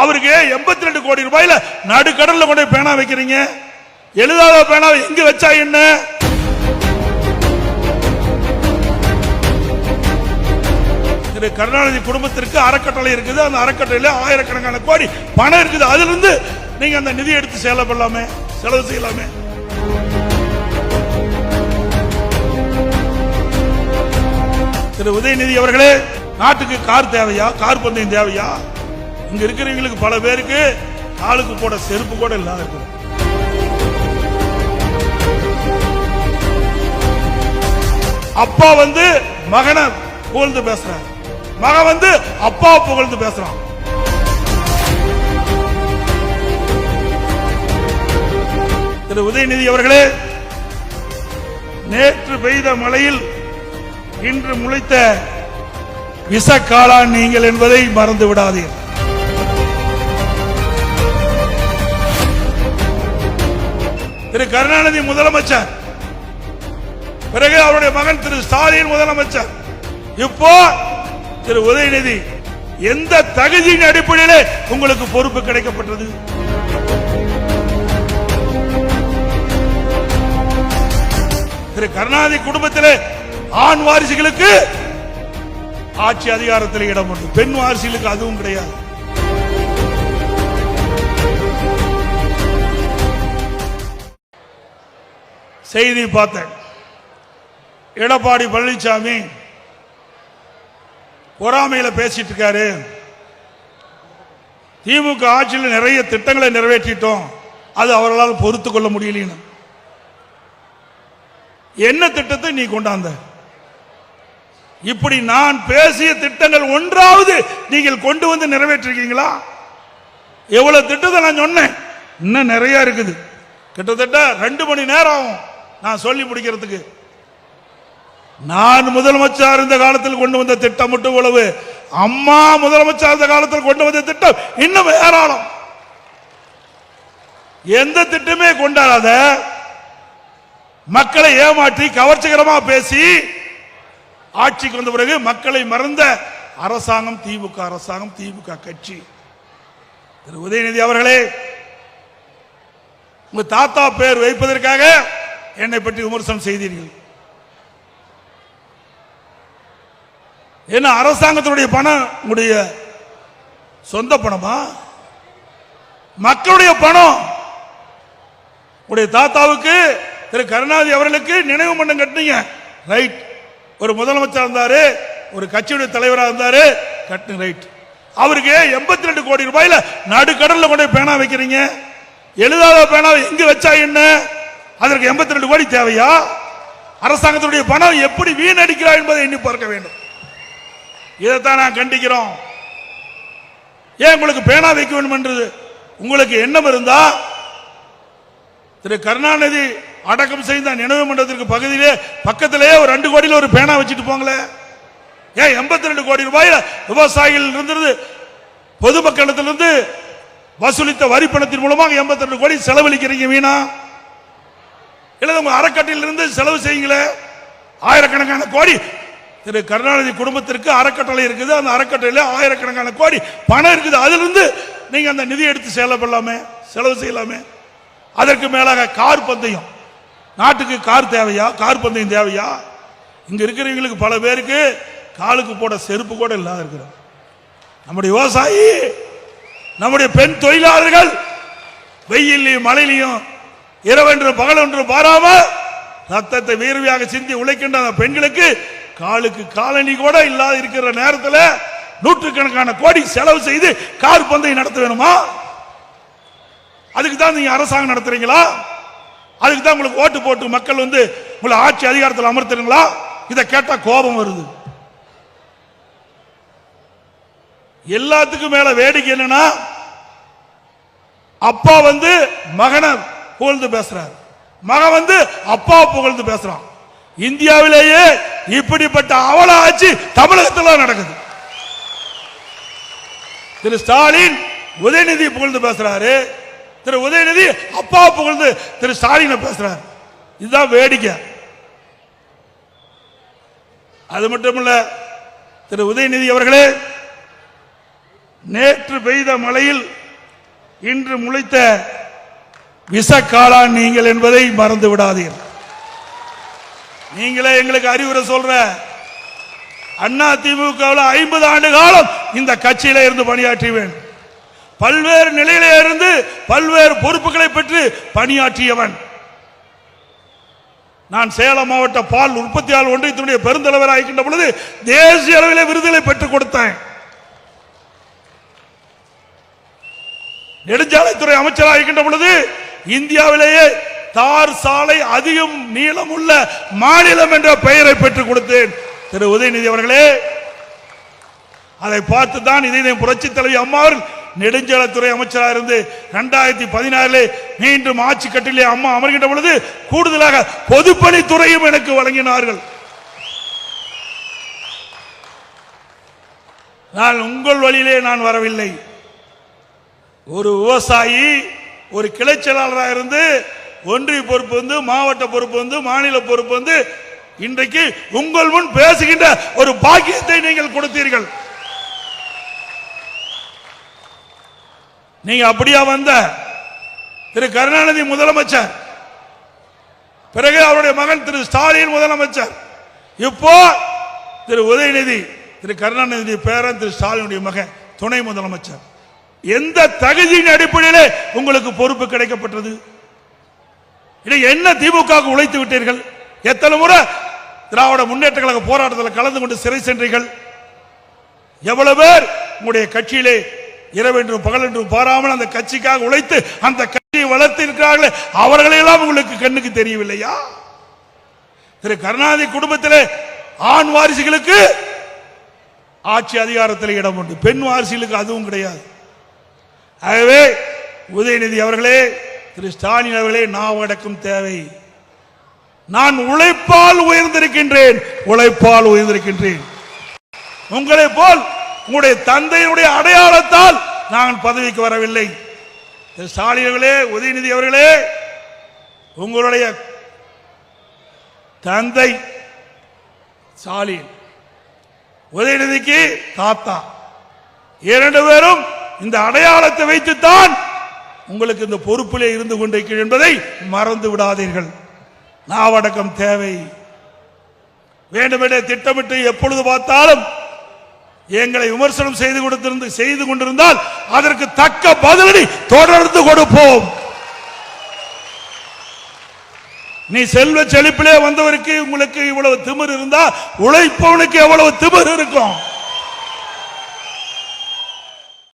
அவருக்கு எண்பத்தி ரெண்டு கோடி ரூபாயில நடுக்கடல்ல கொண்டு பேனா வைக்கிறீங்க? எழுதாத பேனா எங்க வச்சா என்ன? திரு கருணாநிதி குடும்பத்திற்கு அறக்கட்டளை இருக்குது. அந்த அறக்கட்டளையில ஆயிரக்கணக்கான கோடி பணம் இருக்குது. அதுல இருந்து நீங்க அந்த நிதி எடுத்து செலவு பண்ணலாமே செலவு செய்யலாமே. திரு உதயநிதி அவர்களே நாட்டுக்கு கார் தேவையா? கார் பந்தயம் தேவையா? இங்க இருக்கிறவங்களுக்கு பல பேருக்கு ஆளுக்கு போட செருப்பு கூட இல்லாத இருக்கும் அப்பா வந்து மகனை புகழ்ந்து பேசுறான் மகன் வந்து அப்பா புகழ்ந்து பேசுறான். திரு உதயநிதி அவர்களே நேற்று பெய்த மழையில் இன்று முளைத்த விஷக்காளான் நீங்கள் என்பதை மறந்து விடாதீர்கள் திரு கருணாநிதி முதலமைச்சர். பிறகு அவருடைய மகன் திரு ஸ்டாலின் முதலமைச்சர். இப்போ திரு உதயநிதி எந்த தகுதியின் அடிப்படையிலே உங்களுக்கு பொறுப்பு கிடைக்கப்பட்டது? திரு கருணாநிதி குடும்பத்திலே ஆண் வாரிசுகளுக்கு ஆட்சி அதிகாரத்தில் இடம் உண்டு. பெண் வாரிசுகளுக்கு அதுவும் கிடையாது. செய்தி பார்த்தேன். எடப்பாடி பழனிசாமி பொறாமையில் பேசிட்டு இருக்காரு. திமுக ஆட்சியில் நிறைய திட்டங்களை நிறைவேற்றிட்டோம். அது அவர்களால் பொறுத்து கொள்ள முடியலன்னு. என்ன திட்டத்தை நீ கொண்டாந்த? இப்படி நான் பேசிய திட்டங்கள் ஒன்றாவது நீங்கள் கொண்டு வந்து நிறைவேற்றிருக்கீங்களா? எவ்வளவு திட்டத்தை நான் சொன்னேன். இன்னும் நிறைய இருக்குது. கிட்டத்தட்ட ரெண்டு மணி நேரம் ஆகும். நான் சொல்லி முடிக்கிறதுக்கு. நான் முதலமைச்சர் இருந்த காலத்தில் கொண்டு வந்த திட்டம் மட்டும் உழவு அம்மா முதலமைச்சர் இருந்த காலத்தில் கொண்டு வந்த திட்டம் இன்னும் ஏராளம். எந்த திட்டமே கொண்டாடாத மக்களை ஏமாற்றி கவர்ச்சிகரமா பேசி ஆட்சிக்கு வந்த பிறகு மக்களை மறந்த அரசாங்கம் திமுக அரசாங்கம் திமுக கட்சி. திரு உதயநிதி அவர்களே உங்க தாத்தா பேர் வைப்பதற்காக என்னை பற்றி விமர்சனம் செய்தீர்கள். என்ன அரசாங்கத்தினுடைய பணம் உங்களுடைய சொந்த பணமா? மக்களுடைய பணம். உடைய தாத்தாவுக்கு திரு கருணாநிதி அவர்களுக்கு நினைவு மன்றம் கட்டினீங்க. ரைட் ஒரு முதலமைச்சர் இருந்தாரு ஒரு கட்சியுடைய தலைவராக இருந்தாரு கட்டு ரைட் அவருக்கு எண்பத்தி ரெண்டு கோடி ரூபாயில நடுக்கடல்ல கொண்டு பேனா வைக்கிறீங்க. எழுதாத பேனா எங்க வச்சா என்ன? அதற்கு எண்பத்தி ரெண்டு கோடி தேவையா? அரசாங்கத்தினுடைய பணம் எப்படி வீணடிக்கிறார் என்பதை எண்ணி பார்க்க வேண்டும். இதைத்தான் நான் கண்டிக்கிறோம். ஏன் உங்களுக்கு பேனா வைக்க வேண்டும் என்றது உங்களுக்கு எண்ணம் இருந்தா? திரு கருணாநிதி அடக்கம் செய்த நினைவு மண்டபத்திற்கு பகுதியிலே பக்கத்திலே ஒரு ரெண்டு கோடியில் ஒரு பேனா வச்சுட்டு போங்களே. ஏன் எண்பத்தி ரெண்டு கோடி ரூபாயில் விவசாயிகள் இருந்தது பொதுமக்களிடத்திலிருந்து வசூலித்த வரி பணத்தின் மூலமாக எண்பத்தி ரெண்டு கோடி செலவழிக்கிறீங்க வீணா? இல்லை உங்கள் அறக்கட்டையிலிருந்து செலவு செய்யுங்களே. ஆயிரக்கணக்கான கோடி. திரு கருணாநிதி குடும்பத்திற்கு அறக்கட்டளை இருக்குது. அந்த அறக்கட்டளையில ஆயிரக்கணக்கான கோடி பணம் இருக்குது. அதிலிருந்து நீங்கள் அந்த நிதி எடுத்து செலவு செலவு செய்யலாமே. அதற்கு மேலாக கார் பந்தயம். நாட்டுக்கு கார் தேவையா? கார் பந்தயம் தேவையா? இங்கே இருக்கிறவங்களுக்கு பல பேருக்கு காலுக்கு போட செருப்பு கூட இல்லாத இருக்கிறோம் நம்முடைய விவசாயி நம்முடைய பெண் தொழிலாளர்கள் வெயிலையும் மழையிலையும் இரவென்று பகலென்று பாராம ரத்தத்தை வீர்வியாக சிந்தி உழைக்கின்ற அந்த பெண்களுக்கு காலுக்கு காலணி கூட இல்லாத இருக்கிற நேரத்தில் நூற்றுக்கணக்கான கோடி செலவு செய்து கார் பந்தயம் நடத்த வேணுமா? அதுக்கு தான் நீங்க அரசாங்கம் நடத்துறீங்களா? அதுக்கு தான் உங்களுக்கு ஓட்டு போட்டு மக்கள் வந்து உங்களை ஆட்சி அதிகாரத்தில் அமர்த்துறீங்களா? இதை கேட்டா கோபம் வருது. எல்லாத்துக்கும் மேல வேடிக்கை என்னன்னா அப்பா வந்து மகனை புகழ்ந்து பேசுறாரு. மகன் வந்து அப்பா புகழ்ந்து பேசுறான். இந்தியாவிலேயே இப்படிப்பட்ட அவல ஆட்சி தமிழகத்தில் நடக்குது. திரு ஸ்டாலின் உதயநிதி புகழ்ந்து பேசுறாரு. திரு உதயநிதி அப்பா புகழ்ந்து திரு ஸ்டாலினை பேசுறாரு. இதுதான் வேடிக்கை. அது மட்டும் இல்ல திரு உதயநிதி அவர்களே நேற்று பெய்த மழையில் இன்று முளைத்த விஷக்காளான் நீங்கள் என்பதை மறந்து விடாதீர்கள் நீங்களே எங்களுக்கு அறிவுரை சொல்ற அண்ணா திமுகவில் ஐம்பது ஆண்டு காலம் இந்த கட்சியில இருந்து பணியாற்றுவேன் பல்வேறு நிலையில இருந்து பல்வேறு பொறுப்புகளை பெற்று பணியாற்றியவன். நான் சேலம் மாவட்ட பால் உற்பத்தியாளர் ஒன்றியத்தினுடைய பெருந்தலைவராக இருக்கின்ற பொழுது தேசிய அளவில் விருதுகளை பெற்றுக் கொடுத்தேன். நெடுஞ்சாலைத்துறை அமைச்சராக இருக்கின்ற பொழுது இந்தியாவிலேயே தார் சாலை அதிகம் நீளம் உள்ள மாநிலம் என்ற பெயரை பெற்றுக் கொடுத்தேன். திரு உதயநிதி அவர்களே அதை பார்த்து தான் இதை புரட்சி தலைவி அம்மாவர் நெடுஞ்சாலைத்துறை அமைச்சராக இருந்து இரண்டாயிரத்தி பதினாறிலே மீண்டும் ஆட்சி கட்டிலே அம்மா அமர்கின்ற பொழுது கூடுதலாக பொதுப்பணித்துறையும் எனக்கு வழங்கினார்கள். நான் உங்கள் வழியிலே நான் வரவில்லை. ஒரு விவசாயி ஒரு கிளை செயலாளராக இருந்து ஒன்றிய பொறுப்பு வந்து மாவட்ட பொறுப்பு வந்து மாநில பொறுப்பு வந்து இன்றைக்கு உங்கள் முன் பேசுகின்ற ஒரு பாக்கியத்தை நீங்கள் கொடுத்தீர்கள். நீங்க அப்படியா வந்த? திரு கருணாநிதி முதலமைச்சர். பிறகு அவருடைய மகன் திரு ஸ்டாலின் முதலமைச்சர். இப்போ திரு உதயநிதி திரு கருணாநிதி பேரன் திரு ஸ்டாலினுடைய மகன் துணை முதலமைச்சர். எந்த தகுதியின் அடிப்படையில் உங்களுக்கு பொறுப்பு கிடைக்கப்பட்டது? என்ன திமுக உழைத்து விட்டீர்கள்? எத்தனை முறை திராவிட முன்னேற்ற கழக போராட்டத்தில் கலந்து கொண்டு சிறை சென்றீர்கள்? எவ்வளவு பேர் உங்களுடைய கட்சியிலே இரவென்றும் பகலென்றும் பாராமல் அந்த கட்சிக்காக உழைத்து அந்த கட்சியை வளர்த்து இருக்கிறார்களே அவர்களையெல்லாம் உங்களுக்கு கண்ணுக்கு தெரியவில்லையா? திரு கருணாநிதி குடும்பத்திலே ஆண் வாரிசுகளுக்கு ஆட்சி அதிகாரத்தில் இடம் உண்டு. பெண் வாரிசுகளுக்கு அதுவும் கிடையாது. ஆகவே உதயநிதி அவர்களே திரு ஸ்டாலின் அவர்களே நாவடக்கம் தேவை. நான் உழைப்பால் உயர்ந்திருக்கின்றேன் உழைப்பால் உயர்ந்திருக்கின்றேன். உங்களை போல் உங்களுடைய தந்தையினுடைய அடையாளத்தால் நான் பதவிக்கு வரவில்லை. திரு ஸ்டாலின் அவர்களே உதயநிதி அவர்களே உங்களுடைய தந்தை ஸ்டாலின் உதயநிதிக்கு தாத்தா இரண்டு பேரும் இந்த அடையாளத்தை வைத்துத்தான் உங்களுக்கு இந்த பொறுப்பிலே இருந்து கொண்டிருக்கிறேன் என்பதை மறந்து விடாதீர்கள். நாவடக்கம் தேவை. வேண்டுமென்றே திட்டமிட்டு எப்பொழுது பார்த்தாலும் எங்களை விமர்சனம் செய்து கொடுத்திருந்து செய்து கொண்டிருந்தால் அதற்கு தக்க பதிலடி தொடர்ந்து கொடுப்போம். நீ செல்வ செழிப்பிலே வந்தவருக்கு உங்களுக்கு இவ்வளவு திமிர் இருந்தா உழைப்பவனுக்கு எவ்வளவு திமிர் இருக்கும்.